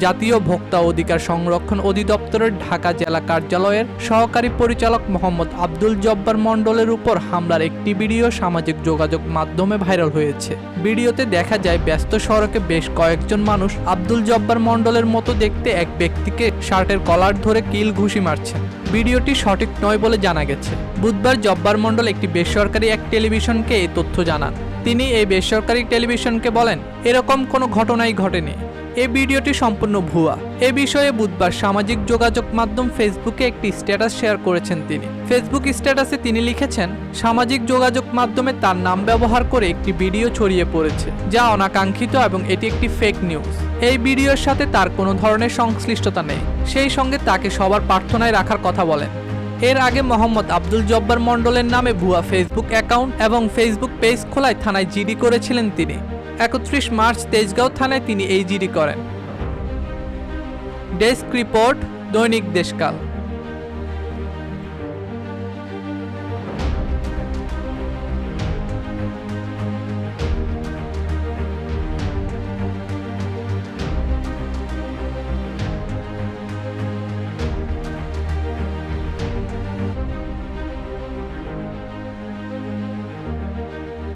জাতীয় ভোক্তা অধিকার সংরক্ষণ অধিদপ্তরের ঢাকা জেলা কার্যালয়ের সহকারী পরিচালক মোহাম্মদ আব্দুল জব্বার মণ্ডলের উপর হামলার একটি ভিডিও সামাজিক যোগাযোগ মাধ্যমে ভাইরাল হয়েছে। ভিডিওতে দেখা যায়, ব্যস্ত সড়কে বেশ কয়েকজন মানুষ আব্দুল জব্বার মণ্ডলের মতো দেখতে এক ব্যক্তিকে শার্টের কলার ধরে কিল ঘুষি মারছেন ভিডিওটি সঠিক নয় বলে জানা গেছে। বুধবার জব্বার মণ্ডল একটি বেসরকারি এক টেলিভিশনকে এই তথ্য জানান। তিনি এই বেসরকারি টেলিভিশনকে বলেন, এরকম কোনো ঘটনাই ঘটেনি। এই ভিডিওটি সম্পূর্ণ ভুয়া। এ বিষয়ে বুধবার সামাজিক যোগাযোগ মাধ্যম ফেসবুকে একটি স্ট্যাটাস শেয়ার করেছেন তিনি। ফেসবুক স্ট্যাটাসে তিনি লিখেছেন, সামাজিক যোগাযোগ মাধ্যমে তার নাম ব্যবহার করে একটি ভিডিও ছড়িয়ে পড়েছে, যা অনাকাঙ্ক্ষিত এবং এটি একটি ফেক নিউজ এই ভিডিওর সাথে তার কোনো ধরনের সংশ্লিষ্টতা নেই। সেই সঙ্গে তাকে সবার প্রার্থনায় রাখার কথা বলেন। এর আগে মোহাম্মদ আব্দুল জব্বার মণ্ডলের নামে ভুয়া ফেসবুক অ্যাকাউন্ট এবং ফেসবুক পেজ খোলায় থানায় জিডি করেছিলেন তিনি। একত্রিশ মার্চ তেজগাঁও থানায় তিনি এই জিডি করেন। ডেস্ক রিপোর্ট, দৈনিক দেশকাল।